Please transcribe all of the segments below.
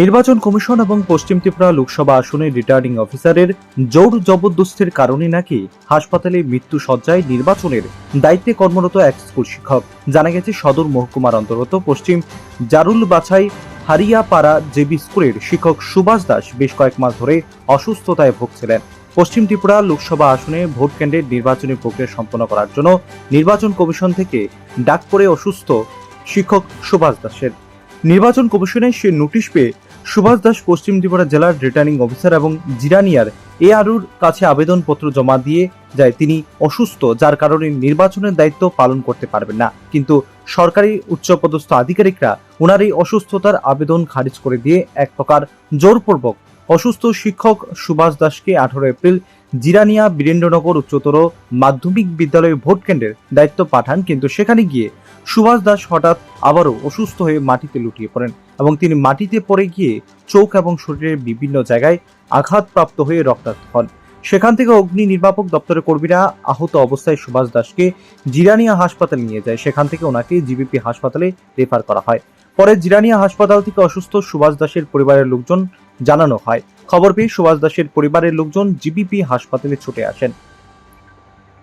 নির্বাচন কমিশন এবং পশ্চিম ত্রিপুরা লোকসভা আসনের রিটার্নিং অফিসারের জোর জবরদস্তির কারণে নাকি হাসপাতালে মৃত্যু সজ্জায় নির্বাচনের দায়িত্বে কর্মরত এক স্কুল শিক্ষক। জানা গেছে, সদর মহকুমার অন্তর্গত পশ্চিম জারুল বাছাই হারিয়াপাড়া জেবি স্কুলের শিক্ষক সুভাষ দাস বেশ কয়েক মাস ধরে অসুস্থতায় ভুগছিলেন। পশ্চিম ত্রিপুরা লোকসভা আসনে ভোট কেন্দ্রের নির্বাচনী প্রক্রিয়া সম্পন্ন করার জন্য নির্বাচন কমিশন থেকে ডাক পড়ে অসুস্থ শিক্ষক সুভাষ দাসের। নির্বাচন কমিশনে সে নোটিশ পেয়ে সুভাষ দাস পশ্চিম ত্রিপুরা জেলার রিটার্নিং অফিসার এবং জিরানিয়ার এ আরুর কাছে আবেদনপত্র জমা দিয়ে যায় তিনি অসুস্থ, যার কারণে নির্বাচনের দায়িত্ব পালন করতে পারবেন না। কিন্তু সরকারি উচ্চপদস্থ আধিকারিকরা ওনার এই অসুস্থতার আবেদন খারিজ করে দিয়ে এক প্রকার জোরপূর্বক অসুস্থ শিক্ষক সুভাষ দাসকে আঠারো এপ্রিল জিরানিয়া বীরেন্দ্রনগর উচ্চতর মাধ্যমিক বিদ্যালয়ে ভোট কেন্দ্রের দায়িত্ব পাঠান, কিন্তু সেখানে গিয়ে সুভাষ দাস হঠাৎ আবারও অসুস্থ হয়ে মাটিতে লুটিয়ে পড়েন এবং তিনি মাটিতে পড়ে গিয়ে চোখ এবং শরীরের বিভিন্ন জায়গায় আঘাতপ্রাপ্ত হয়ে রক্তাক্ত হন। সেখান থেকে অগ্নি নির্বাপক দপ্তরের কর্মীরা আহত অবস্থায় সুভাষ দাসকে জিরানিয়া হাসপাতালে নিয়ে যায়। সেখান থেকে ওনাকে জিবিপি হাসপাতালে রেফার করা হয়। পরে জিরানিয়া হাসপাতাল থেকে অসুস্থ সুভাষ দাসের পরিবারের লোকজন জানানো হয়। খবর পেয়ে সুভাষ দাসের পরিবারের লোকজন জিবিপি হাসপাতালে ছুটে আসেন।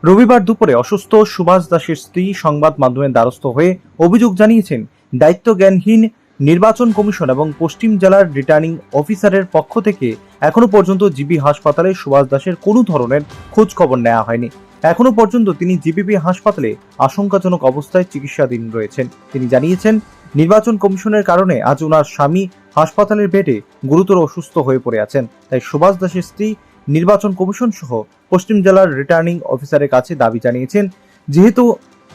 রবিবার দুপুরে অসুস্থ সুভাষ দাসের স্ত্রী সংবাদ মাধ্যমের দ্বারস্থ হয়ে অভিযোগ জানিয়েছেন দায়িত্ব জ্ঞানহীন নির্বাচন কমিশন এবং পশ্চিম জেলার রিটার্নিং অফিসারের পক্ষ থেকে এখনও পর্যন্ত জিবি হাসপাতালে সুভাষ দাসের কোনো ধরনের খোঁজ খবর নেওয়া হয়নি। এখনও পর্যন্ত তিনি জিবিপি হাসপাতালে আশঙ্কাজনক অবস্থায় চিকিৎসাধীন রয়েছেন। তিনি জানিয়েছেন নির্বাচন কমিশনের কারণে আজ ওনার স্বামী হাসপাতালের বেডে গুরুতর অসুস্থ হয়ে পড়ে আছেন তাই সুভাষ দাসের স্ত্রী নির্বাচন কমিশন সহ পশ্চিম জেলার রিটার্নিং অফিসারের কাছে দাবি জানিয়েছেন যেহেতু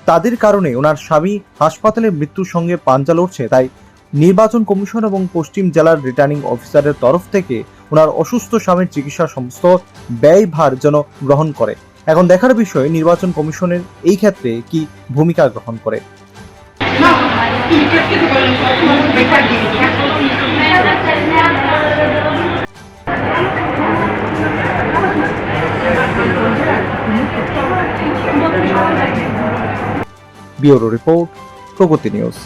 তাদের কারণে ওনার স্বামী হাসপাতালে মৃত্যুর সঙ্গে পাঞ্জা লড়ছে তাই নির্বাচন কমিশন এবং পশ্চিম জেলার রিটার্নিং অফিসারের তরফ থেকে ওনার অসুস্থ স্বামীর চিকিৎসার সমস্ত ব্যয়ভার যেন গ্রহণ করে এখন দেখার বিষয় নির্বাচন কমিশনের এই ক্ষেত্রে কি ভূমিকা গ্রহণ করে ব্যুরো রিপোর্ট প্রগতি নিউজ।